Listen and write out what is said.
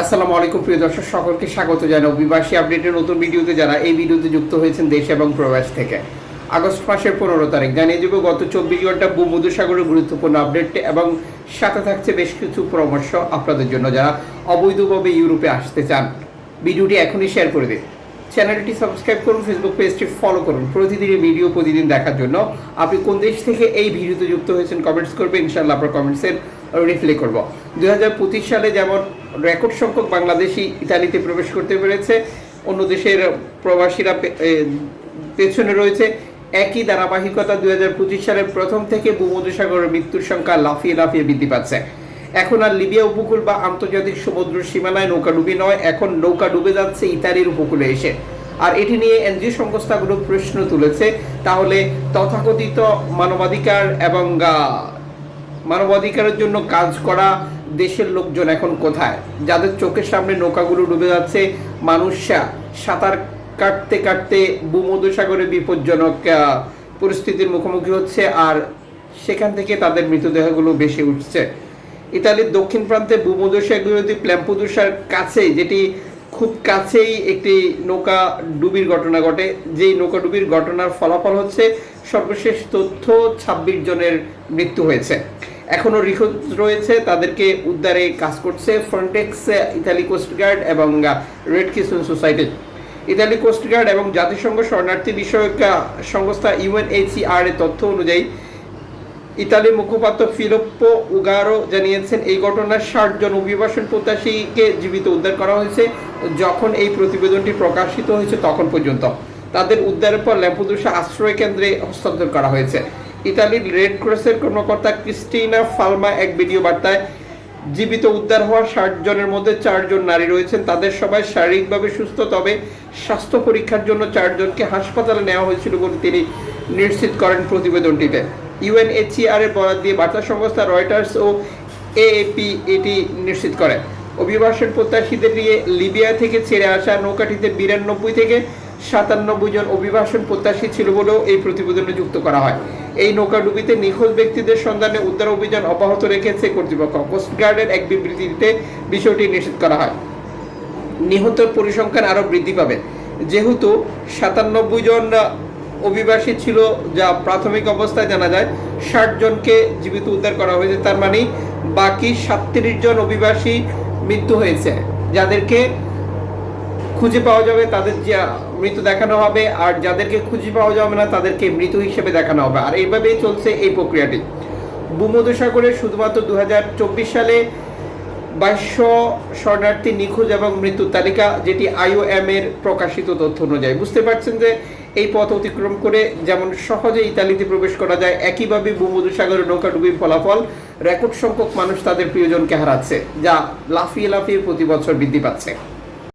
আসসালামু আলাইকুম, প্রিয় দর্শক, সকলকে স্বাগত জানাই অভিবাসী আপডেটের নতুন ভিডিওতে যারা এই ভিডিওতে যুক্ত হয়েছেন দেশ এবং প্রবাস থেকে। আগস্ট মাসের পনেরো তারিখ, জানিয়ে দেবো গত চব্বিশ ঘণ্টা ভূমধুসাগরের গুরুত্বপূর্ণ আপডেট এবং সাথে থাকছে বেশ কিছু পরামর্শ আপনাদের জন্য যারা অবৈধভাবে ইউরোপে আসতে চান। ভিডিওটি এখনই শেয়ার করে দিন। চ্যানেলটি সাবস্ক্রাইব করুন, ফেসবুক পেজটি ফলো করুন। প্রতিদিনের ভিডিও প্রতিদিন দেখার জন্য আপনি কোন দেশ থেকে এই ভিডিওতে যুক্ত হয়েছেন কমেন্টস করবেন, ইনশাআল্লাহ আপনার কমেন্টসের রিপ্লাই করব। দুই সালে যেমন রেকর্ড সংখ্যক বাংলাদেশি ইতালিতে প্রবেশ করতে পেরেছে। অন্য দেশের প্রবাসীরা পেছনে রয়েছে। একই ধারাবাহিকতা দুই হাজার পঁচিশ সালের প্রথম থেকে ভূমধ্যসাগরের মৃত্যুর সংখ্যা লাফিয়ে লাফিয়ে বৃদ্ধি পাচ্ছে। এখন আর লিবিয়া উপকূল বা আন্তর্জাতিক সমুদ্র সীমানায় নৌকা ডুবি নয়, এখন নৌকা ডুবে যাচ্ছে ইতালির উপকূলে এসে। আর এটি নিয়ে এনজিও সংস্থাগুলো প্রশ্ন তুলেছে, তাহলে তথাকথিত মানবাধিকার এবং মানবাধিকারের জন্য কাজ করা দেশের লোকজন এখন কোথায়? যাদের চোখের সামনে নৌকাগুলো ডুবে যাচ্ছে, মানুষরা সাঁতার কাটতে কাটতে ভূমধ্যসাগরে বিপজ্জনক পরিস্থিতির মুখোমুখি হচ্ছে আর সেখান থেকে তাদের মৃতদেহগুলো বেশি উঠছে। ইতালির দক্ষিণ প্রান্তে ভূমধ্যসাগরী প্ল্যাম্পুদুসার কাছে যেটি খুব কাছেই একটি নৌকা ডুবির ঘটনা ঘটে। যেই নৌকা ডুবির ঘটনার ফলাফল হচ্ছে সর্বশেষ তথ্য, ছাব্বিশ জনের মৃত্যু হয়েছে। এখনও নিখোঁজ রয়েছে, তাদেরকে উদ্ধারে কাজ করছে ফ্রন্টেক্স ইতালি কোস্টগার্ড এবং red crescent society Italy coastguard এবং জাতিসংঘ শরণার্থী বিষয়ক সংস্থা ইউএনএইচসিআর এর তথ্য অনুযায়ী, ইতালির মুখপাত্র ফিলিপ্পো উগারো জানিয়েছেন, এই ঘটনার ষাট জন অভিবাসন প্রত্যাশীকে জীবিত উদ্ধার করা হয়েছে। যখন এই প্রতিবেদনটি প্রকাশিত হয়েছে তখন পর্যন্ত তাদের উদ্ধারের পর ল্যাম্পুদুসা আশ্রয় কেন্দ্রে হস্তান্তর করা হয়েছে। ইতালির রেড ক্রসের কর্মকর্তা ক্রিস্টিনা ফালমা এক ভিডিও বার্তায়, জীবিত উদ্ধার হওয়া ষাট জনের মধ্যে চারজন নারী রয়েছেন। তাদের সবাই শারীরিকভাবে সুস্থ, তবে স্বাস্থ্য পরীক্ষার জন্য চারজনকে হাসপাতালে নেওয়া হয়েছিল বলে তিনি নিশ্চিত করেন প্রতিবেদনটিতে। ইউএনএচসিআর এর বরাদ দিয়ে বার্তা সংস্থা রয়টার্স ও এএপি এটি নিশ্চিত করে। অভিবাসন প্রত্যাশীদের নিয়ে লিবিয়া থেকে ছেড়ে আসা নৌকাটিতে বিরানব্বই থেকে সাতানব্বই জন অভিবাসন প্রত্যাশী ছিল বলেও এই প্রতিবেদনে যুক্ত করা হয়। এই নৌকাডুবিতে নিখোঁজ ব্যক্তিদের সন্ধানে উদ্ধার অভিযান অব্যাহত রেখেছে কর্তৃপক্ষ। কোস্টগার্ডের এক বিবৃতিতে বিষয়টি নিশ্চিত করা হয়। নিহতের পরিসংখ্যান আরও বৃদ্ধি পাবে। যেহেতু সাতানব্বই জন অভিবাসী ছিল, যা প্রাথমিক অবস্থায় জানা যায় ষাট জনকে জীবিত উদ্ধার করা হয়েছে, তার মানে বাকি সাতত্রিশ জন অভিবাসী মৃত্যু হয়েছে, যাদেরকে খুঁজে পাওয়া যাবে, তাদের যে মৃত দেখানো হবে, আর যাদেরকে খুঁজে পাওয়া যাবে না, তাদেরকে মৃত হিসেবে দেখানো হবে। আর এইভাবেই চলছে এই প্রক্রিয়াটি। ভূমধ্যসাগরে শুধুমাত্র দুহাজার চব্বিশ সালে বাইশশো শরণার্থী নিখোঁজ এবং মৃত্যুর তালিকা, যেটি আইওএম এর প্রকাশিত তথ্য অনুযায়ী। বুঝতে পারছেন যে এই পথ অতিক্রম করে যেমন সহজে ইতালিতে প্রবেশ করা যায়, একইভাবে ভূমধ্যসাগরে নৌকাডুবির ফলাফল, রেকর্ড সংখ্যক মানুষ তাদের প্রিয়জনকে হারাচ্ছে, যা লাফিয়ে লাফিয়ে প্রতি বছর বৃদ্ধি পাচ্ছে।